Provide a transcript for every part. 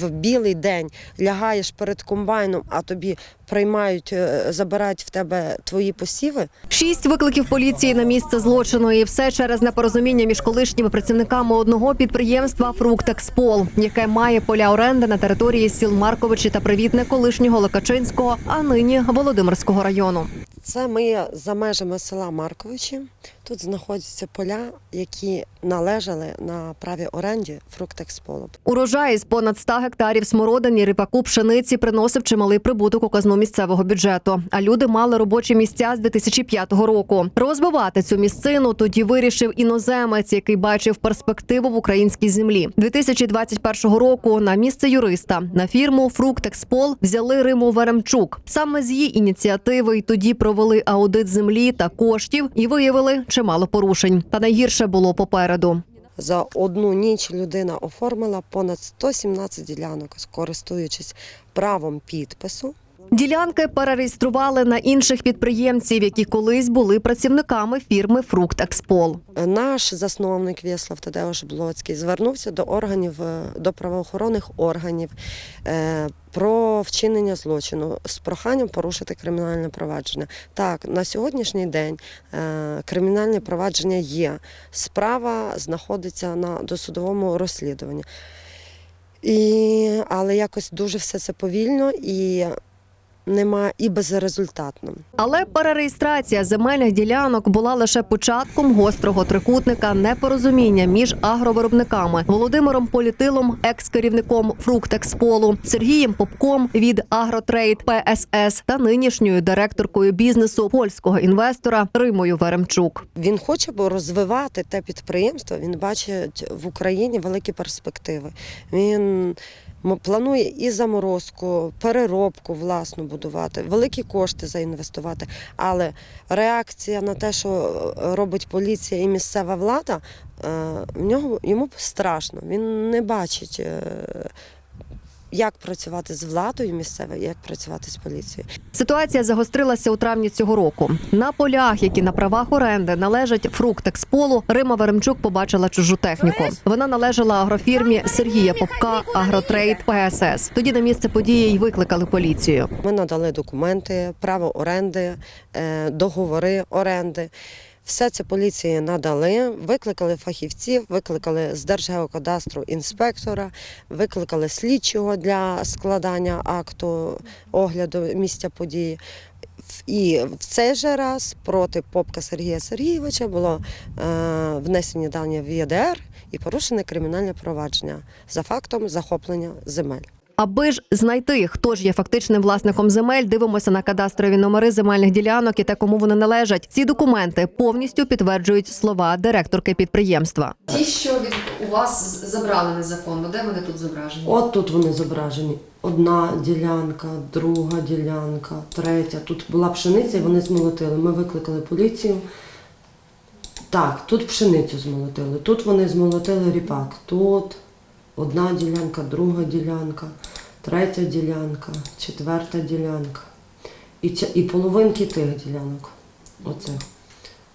В білий день лягаєш перед комбайном, а тобі приймають, е, забирають в тебе твої посіви. Шість викликів поліції на місце злочину, і все через непорозуміння між колишніми працівниками одного підприємства Фруктекспол, яке має поля оренди на території сіл Марковичі та Привітне колишнього Локачинського, а нині Володимирського району. Це ми за межами села Марковичі. Тут знаходяться поля, які належали на праві оренді фруктексполу. Урожай з понад 100 гектарів смородині, ріпаку, пшениці приносив чималий прибуток у казну місцевого бюджету. А люди мали робочі місця з 2005 року. Розбивати цю місцину тоді вирішив іноземець, який бачив перспективу в українській землі. 2021 року на місце юриста на фірму Фруктекспол взяли Риму Веремчук. Саме з її ініціативи й тоді провели аудит землі та коштів і виявили чимало порушень. Та найгірше було попереду. За одну ніч людина оформила понад 117 ділянок, користуючись правом підпису. Ділянки перереєстрували на інших підприємців, які колись були працівниками фірми Фруктекспол. Наш засновник В'яслав Тадеуш Блоцький звернувся до органів е, до правоохоронних органів е, про вчинення злочину з проханням порушити кримінальне провадження. Так, на сьогоднішній день е, кримінальне провадження є. Справа знаходиться на досудовому розслідуванні. І, але якось дуже все це повільно і нема і безрезультатно. Але перереєстрація земельних ділянок була лише початком гострого трикутника непорозуміння між агровиробниками Володимиром Політилом, екс-керівником Фруктексполу, Сергієм Попком від Агротрейд ПСС та нинішньою директоркою бізнесу польського інвестора Римою Веремчук. Він хоче бо розвивати те підприємство. Він бачить в Україні великі перспективи. Він планує і заморозку, переробку власну будувати, великі кошти заінвестувати. Але реакція на те, що е, робить поліція і місцева влада, е, в нього йому страшно. Він не бачить. Як працювати з владою місцевою, як працювати з поліцією. Ситуація загострилася у травні цього року. На полях, які на правах оренди належать фруктексполу, Рима Веремчук побачила чужу техніку. Вона належала агрофірмі Сергія Попка Агротрейд ПСС. Тоді на місце події й викликали поліцію. Ми надали документи, право оренди, е, договори оренди. Все це поліції надали, викликали фахівців, викликали з Держгеокадастру інспектора, викликали слідчого для складання акту огляду місця події. І в цей же раз проти попка Сергія Сергійовича було е, внесені дані в ЄДР і порушене кримінальне провадження за фактом захоплення земель. Аби ж знайти, хто ж є фактичним власником земель, дивимося на кадастрові номери земельних ділянок і те, кому вони належать. Ці документи повністю підтверджують слова директорки підприємства. Ті, що від у вас забрали незаконно, де вони тут зображені? От тут вони зображені. Одна ділянка, друга ділянка, третя. Тут була пшениця, і вони змолотили. Ми викликали поліцію. Так, тут пшеницю змолотили. Тут вони змолотили ріпак. Тут одна ділянка, друга ділянка, третя ділянка, четверта ділянка. І, ця, і половинки тих ділянок. Оце.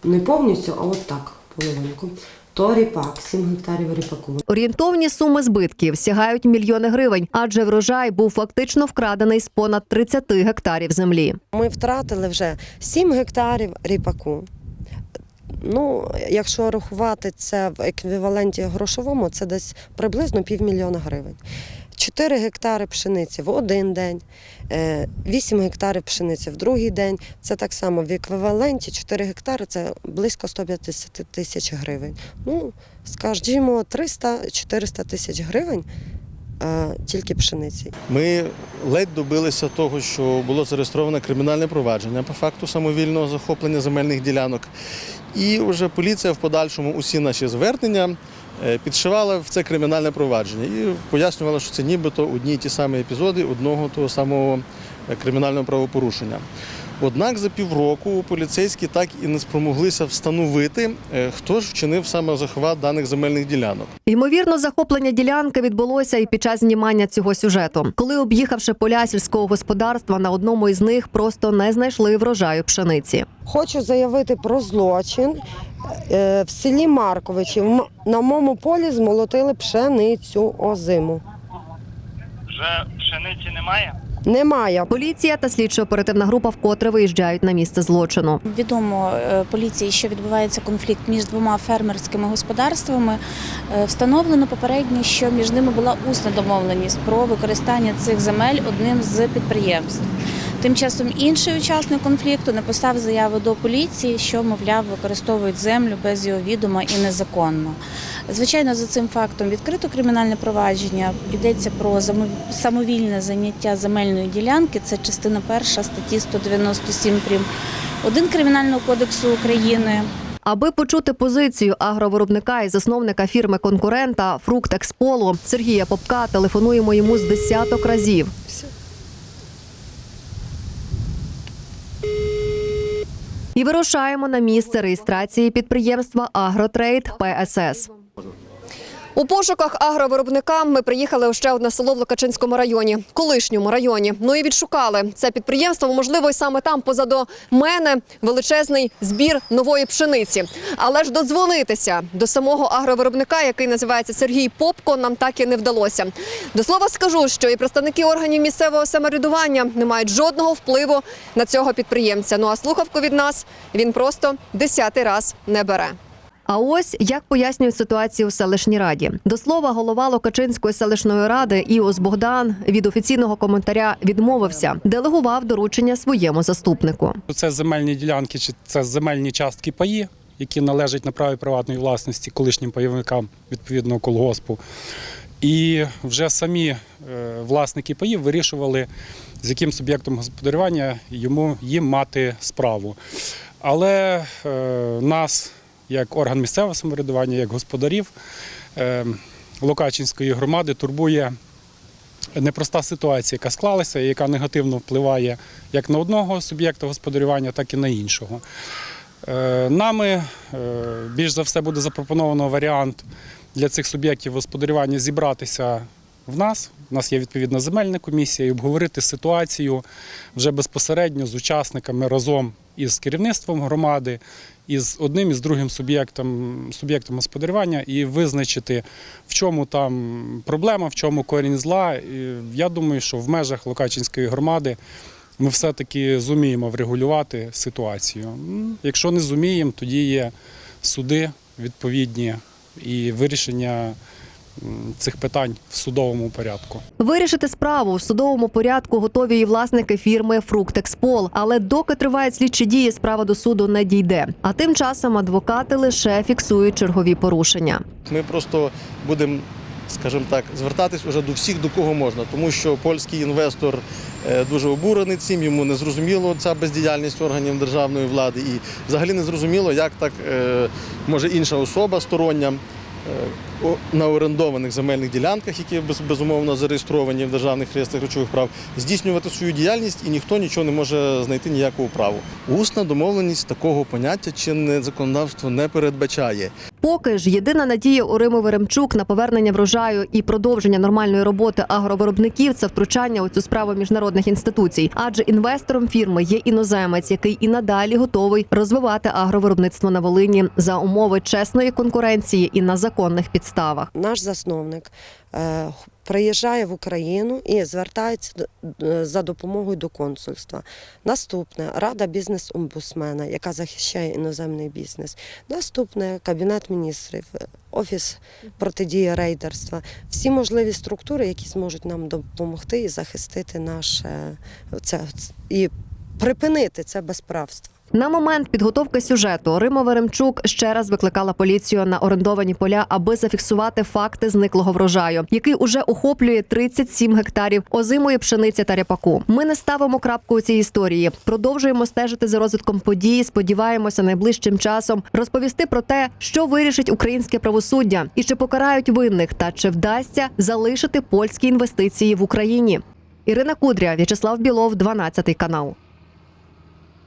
Не повністю, а от так, половинку. То ріпак, 7 гектарів ріпаку. Орієнтовні суми збитків сягають мільйони гривень, адже врожай був фактично вкрадений з понад 30 гектарів землі. Ми втратили вже 7 гектарів ріпаку. Ну, якщо рахувати це в еквіваленті грошовому, це десь приблизно півмільйона гривень. 4 гектари пшениці в один день, 8 гектарів пшениці в другий день. Це так само в еквіваленті 4 гектари це близько 150 тисяч гривень. Ну, скажімо, 300-400 тисяч гривень е, тільки пшениці. Ми ледь добилися того, що було зареєстроване кримінальне провадження по факту самовільного захоплення земельних ділянок. І вже поліція в подальшому усі наші звернення е, підшивала в це кримінальне провадження і пояснювала, що це нібито одні й ті самі епізоди одного того самого е, кримінального правопорушення. Однак за півроку поліцейські так і не спромоглися встановити, е, хто ж вчинив саме захват даних земельних ділянок. Ймовірно, захоплення ділянки відбулося і під час знімання цього сюжету, коли, об'їхавши поля сільського господарства, на одному із них просто не знайшли врожаю пшениці. Хочу заявити про злочин. Е, В селі Марковичі в на моєму полі змолотили пшеницю озиму. Вже пшениці немає? Немає. Поліція та слідчо-оперативна група вкотре виїжджають на місце злочину. Відомо е, поліції, що відбувається конфлікт між двома фермерськими господарствами. Е, Встановлено попередньо, що між ними була усна домовленість про використання цих земель одним з підприємств. Тим часом інший учасник конфлікту написав заяву до поліції, що, мовляв, використовують землю без його відома і незаконно. Звичайно, за цим фактом відкрито кримінальне провадження. Йдеться про самовільне заняття земельної ділянки. Це частина перша статті 197 прим. 1 Кримінального кодексу України. Аби почути позицію агровиробника і засновника фірми конкурента Фруктексполу Сергія Попка, телефонуємо йому з десяток разів. І вирушаємо на місце реєстрації підприємства Агротрейд ПСС. У пошуках агровиробника ми приїхали у ще одне село в Локачинському районі, колишньому районі. Ну і відшукали це підприємство. Можливо, і саме там позаду мене величезний збір нової пшениці. Але ж додзвонитися до самого агровиробника, який називається Сергій Попко, нам так і не вдалося. До слова скажу, що і представники органів місцевого самоврядування не мають жодного впливу на цього підприємця. Ну а слухавку від нас він просто десятий раз не бере. А ось як пояснюють ситуацію у селищній раді. До слова, голова Локачинської селищної ради Іос Богдан від офіційного коментаря відмовився, делегував доручення своєму заступнику. Це земельні ділянки чи це земельні частки паї, які належать на праві приватної власності колишнім пайовикам відповідного колгоспу. І вже самі е, власники паїв вирішували, з яким суб'єктом господарювання йому їм мати справу. Але е, нас, як орган місцевого самоврядування, як господарів е, Локачинської громади, турбує непроста ситуація, яка склалася і яка негативно впливає як на одного суб'єкта господарювання, так і на іншого. Е, Нами е, більш за все буде запропоновано варіант для цих суб'єктів господарювання зібратися в нас. У нас є відповідна земельна комісія і обговорити ситуацію вже безпосередньо з учасниками разом із керівництвом громади, із одним і з другим суб'єктом, суб'єктом господарювання і визначити, в чому там проблема, в чому корінь зла. І я думаю, що в межах Локачинської громади ми все-таки зуміємо врегулювати ситуацію. Якщо не зуміємо, тоді є суди відповідні і вирішення цих питань в судовому порядку. Вирішити справу в судовому порядку готові і власники фірми Фруктекспол. Але доки тривають слідчі дії, справа до суду не дійде. А тим часом адвокати лише фіксують чергові порушення. Ми просто будемо, скажімо так, звертатись уже до всіх, до кого можна, тому що польський інвестор е, дуже обурений цим, йому не зрозуміло ця бездіяльність органів державної влади, і взагалі не зрозуміло, як так е, може інша особа стороння. На орендованих земельних ділянках, які без- безумовно зареєстровані в державних реєстрах речових прав, здійснювати свою діяльність і ніхто нічого не може знайти ніякого праву. Усна домовленість такого поняття чинне законодавство не передбачає. Поки ж єдина надія у Рими Веремчук на повернення врожаю і продовження нормальної роботи агровиробників це втручання у цю справу міжнародних інституцій. Адже інвестором фірми є іноземець, який і надалі готовий розвивати агровиробництво на Волині за умови чесної конкуренції і на законних підставах. Наш засновник е, приїжджає в Україну і звертається е, за допомогою до консульства. Наступне Рада бізнес-омбусмена, яка захищає іноземний бізнес. Наступне Кабінет міністрів, е, Офіс протидії рейдерства. Всі можливі структури, які зможуть нам допомогти і захистити наше це і припинити це безправство. На момент підготовки сюжету Рима Веремчук ще раз викликала поліцію на орендовані поля, аби зафіксувати факти зниклого врожаю, який уже охоплює 37 гектарів озимої пшениці та ряпаку. Ми не ставимо крапку у цій історії. Продовжуємо стежити за розвитком подій. Сподіваємося, найближчим часом розповісти про те, що вирішить українське правосуддя, і чи покарають винних, та чи вдасться залишити польські інвестиції в Україні. Ірина Кудря, В'ячеслав Білов, 12 канал.